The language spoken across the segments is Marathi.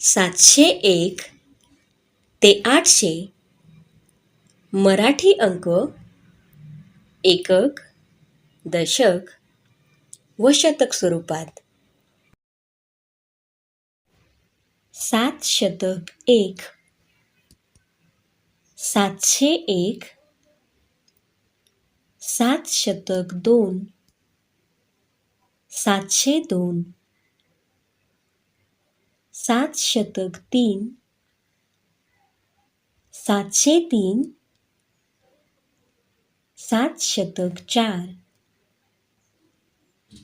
सातशे एक ते आठशे. मराठी अंक एकक दशक व शतक स्वरूपात. सात शतक एक. सातशे एक. सात शतक दोन. सातशे दोन. सात शतक तीन, सातशे तीन, सात शतक चार,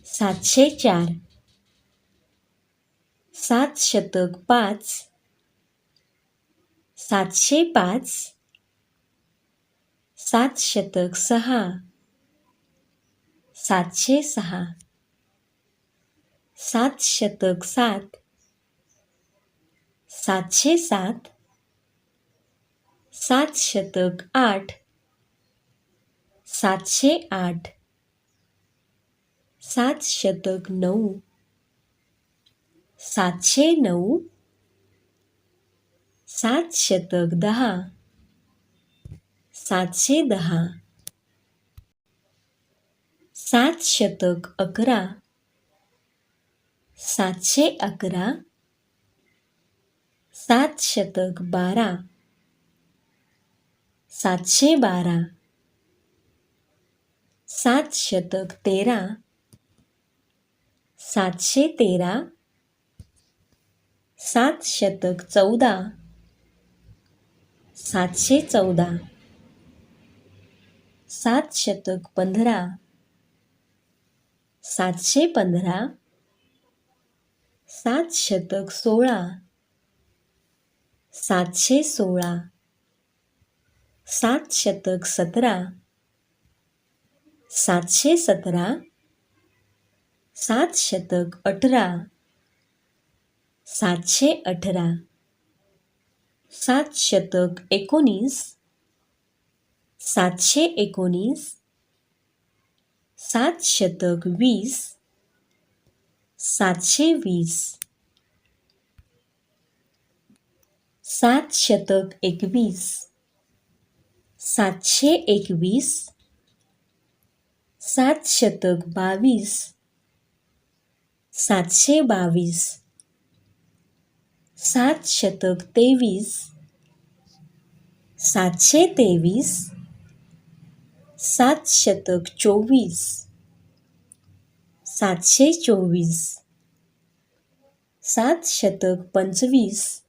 सातशे चार, सात शतक पाच, सातशे पाच, सात शतक सहा, सातशे सहा, सात शतक सात सातशे सात सात शतक आठ सातशे आठ सात शतक नऊ सातशे नऊ सात शतक दहा सातशे दहा सात शतक अकरा सातशे अकरा सात शतक बारा. सातशे बारा. सात शतक तेरा. सातशे तेरा. सात शतक चौदा. सातशे चौदा. सात शतक पंधरा. सातशे पंधरा. सात शतक सोळा. सातशे सोळा. सात शतक सतरा. सातशे सतरा. सात शतक अठरा. सातशे अठरा. सात शतक एकोणीस. सातशे एकोणीस. सात शतक वीस. सातशे वीस. सात शतक एकवीस. सातशे एकवीस. सात शतक बावीस. सातशे बावीस. सात शतक तेवीस. सातशे तेवीस. सात शतक चोवीस. सातशे चोवीस. सात शतक पंचवीस.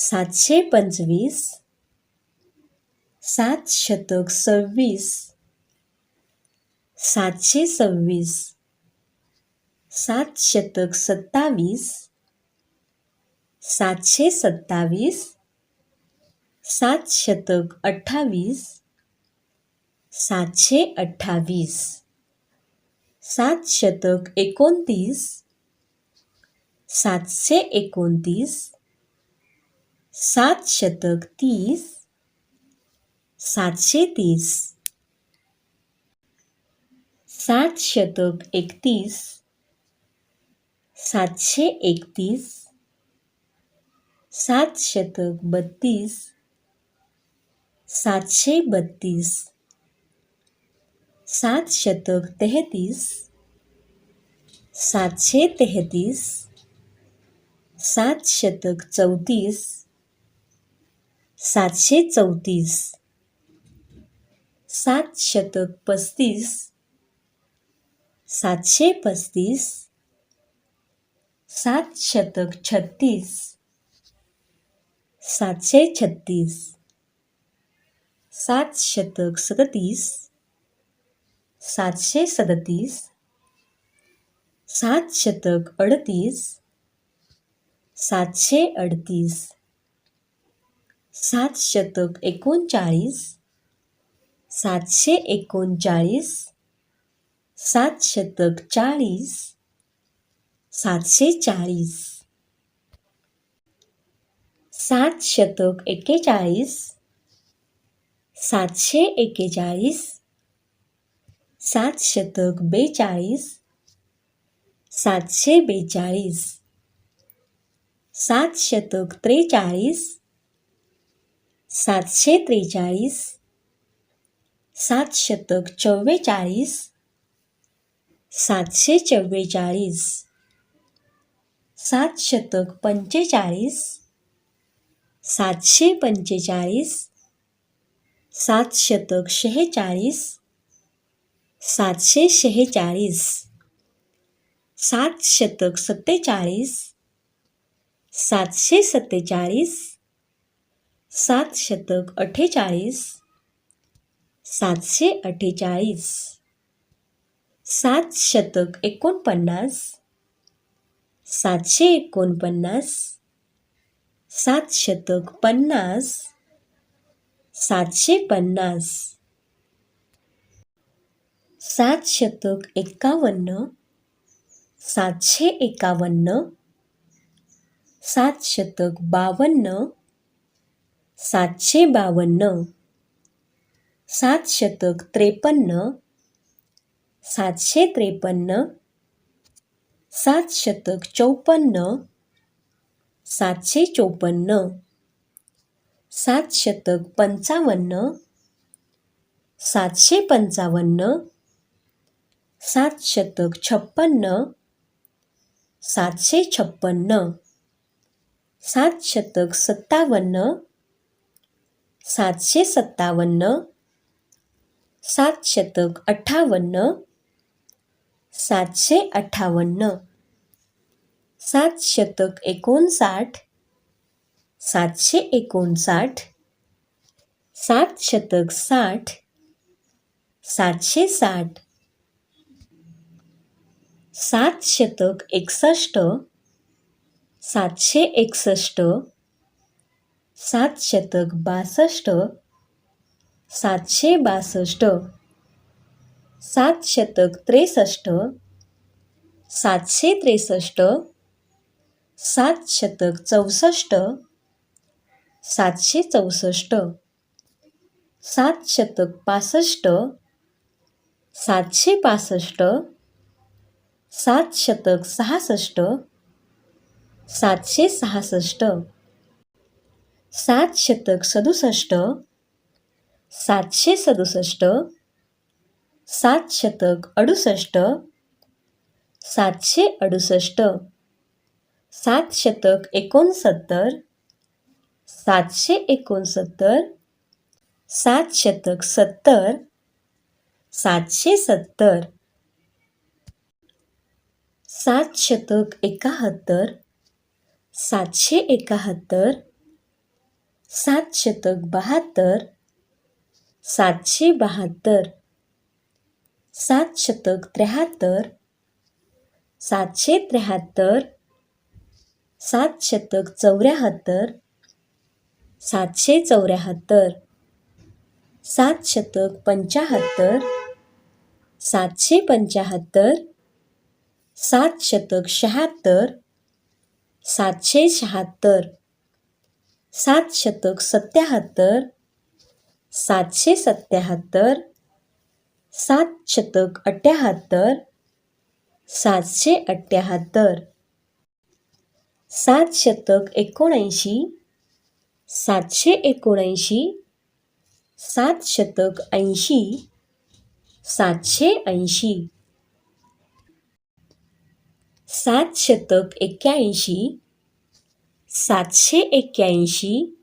सातशे पंचवीस सात शतक सव्वीस सातशे सव्वीस सात शतक सत्तावीस सातशे सत्तावीस सात शतक अठ्ठावीस सातशे अठ्ठावीस सात शतक एकोणतीस सातशे एकोणतीस सात शतक तीस सातशे तीस. सात शतक एकतीस सातशे एकतीस सात शतक बत्तीस सातशे बत्तीस. सात शतक तेहतीस सातशे तेहतीस सात शतक चौतीस सातशे चौतीस. सात शतक पस्तीस. सातशे पस्तीस. सात शतक छत्तीस. सातशे छत्तीस. सात शतक सदतीस. सातशे सदतीस. सात शतक अडतीस. सातशे अडतीस. सात शतक एकोणचाळीस सातशे एकोणचाळीस सात शतक चाळीस सातशे चाळीस. सात शतक एक्केचाळीस सातशे एक्केचाळीस सात शतक बेचाळीस सातशे बेचाळीस सात शतक त्रेचाळीस सातशे त्रेचाळीस सात शतक चव्वेचाळीस सातशे चव्वेचाळीस सात शतक पंचेचाळीस सातशे पंचेचाळीस सात शतक शेहेचाळीस सातशे शेहेचाळीस सात शतक सत्तेचाळीस सातशे सत्तेचाळीस सात शतक अठ्ठेचाळीस सातशे अठ्ठेचाळीस सात शतक एकोणपन्नास सातशे एकोणपन्नास सात शतक पन्नास सातशे पन्नास. सात शतक एक्कावन्न सातशे एकावन्न सात शतक बावन्न सातशे बावन्न. सात शतक त्रेपन्न. सातशे त्रेपन्न. सात शतक चौपन्न. सातशे चौपन्न. सात शतक पंचावन्न. सातशे पंचावन्न. सात शतक छप्पन्न. सातशे छप्पन्न. सात शतक सत्तावन्न. सातशे सत्तावन्न सात शतक अठ्ठावन्न सातशे अठ्ठावन्न सात शतक एकोणसाठ सातशे एकोणसाठ सात शतक साठ सातशे साठ सात शतक एकसष्ट सातशे एकसष्ट सात शतक बासष्ट सातशे बासष्ट सात शतक त्रेसष्ट सातशे त्रेसष्ट सात शतक चौसष्ट सातशे चौसष्ट सात शतक पासष्ट सातशे पासष्ट सात शतक सहासष्ट सातशे सहासष्ट. सात शतक सदुसष्ट सातशे सदुसष्ट सात शतक अडुसष्ट सातशे अडुसष्ट सात शतक एकोणसत्तर सातशे एकोणसत्तर सात शतक सत्तर सातशे सत्तर सात शतक एकाहत्तर सातशे एकाहत्तर सात शतक बहात्तर सातशे बहात्तर सात शतक त्र्याहत्तर सातशे त्र्याहत्तर सात शतक चौऱ्याहत्तर सातशे चौऱ्याहत्तर सात शतक पंचाहत्तर सातशे पंचाहत्तर सात शतक शहात्तर सातशे शहात्तर. सात शतक सत्याहत्तर सातशे सत्याहत्तर सात शतक अठ्ठ्याहत्तर सातशे अठ्ठ्याहत्तर सात शतक एकोणऐंशी सातशे एकोणऐंशी सात शतक ऐंशी सातशे ऐंशी. सात शतक एक्क्याऐंशी सातशे एक्क्याऐंशी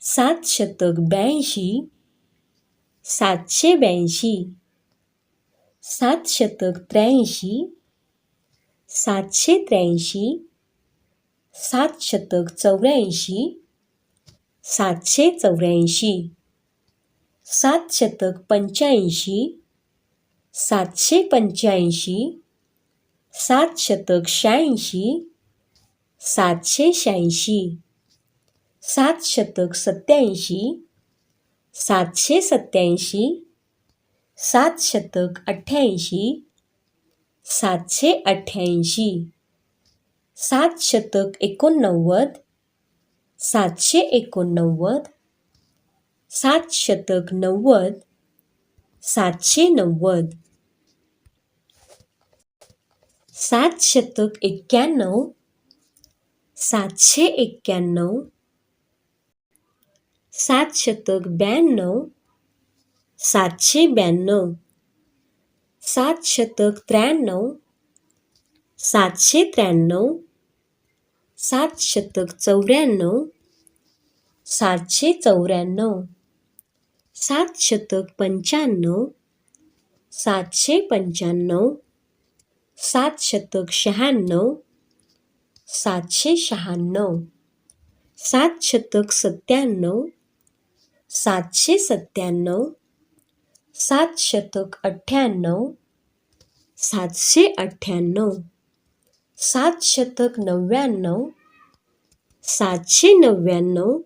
सात शतक ब्याऐंशी सातशे ब्याऐंशी सात शतक त्र्याऐंशी सातशे त्र्याऐंशी सात शतक चौऱ्याऐंशी सातशे चौऱ्याऐंशी सात शतक पंच्याऐंशी सातशे पंच्याऐंशी सात शतक शहाऐंशी सातशे शहाऐंशी. सात शतक सत्याऐंशी सातशे सत्याऐंशी सात शतक अठ्ठ्याऐंशी. सातशे अठ्ठ्याऐंशी. सात शतक एकोणनव्वद. सातशे एकोणनव्वद. सात शतक नव्वद. सातशे नव्वद. सात शतक एक्क्याण्णव. सातशे एक्क्याण्णव सात शतक ब्याण्णव सातशे ब्याण्णव सात शतक त्र्याण्णव सातशे त्र्याण्णव सात शतक चौऱ्याण्णव सातशे चौऱ्याण्णव सात शतक पंच्याण्णव सातशे पंच्याण्णव सात शतक शहाण्णव सातशे शहाण्णव. सात शतक सत्त्याण्णव. सातशे सत्त्याण्णव. सात शतक अठ्ठ्याण्णव. सातशे अठ्ठ्याण्णव. सात शतक नव्याण्णव. सातशे नव्याण्णव.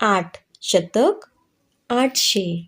आठ शतक आठशे.